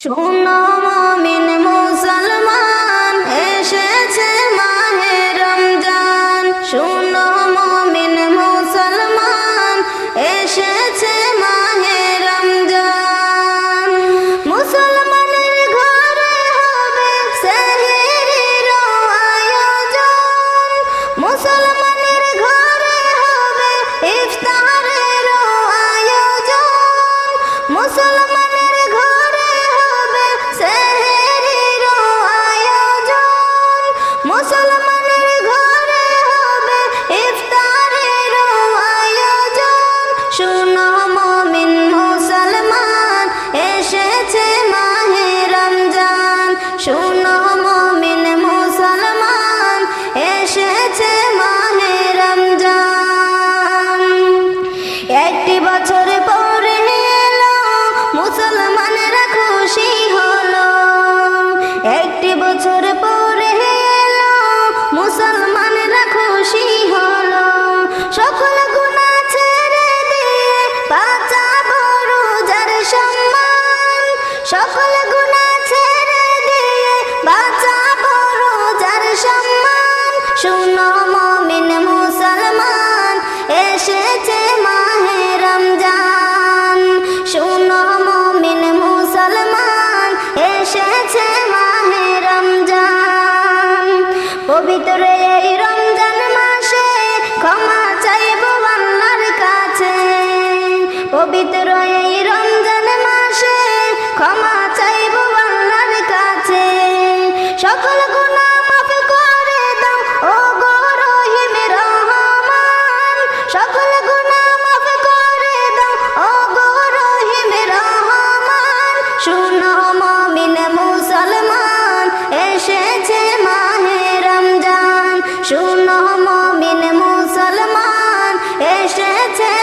শোনো মমিন মুসলমান একটি বছর পরে এলো, মুসলমানরা খুশি হলো। একটি বছর পরে এলো, মুসলমানরা খুশি হলো। সকল সকল গুণা ছেড়ে দিয়ে রোজার সম্মান। শুনো এসেছে মাহে রমজান। পবিত্র এই রমজান মাসে ক্ষমা চাইব আল্লাহর কাছে। পবিত্র এই রমজান মাসে ক্ষমা মমিন মুসলমান এসেছে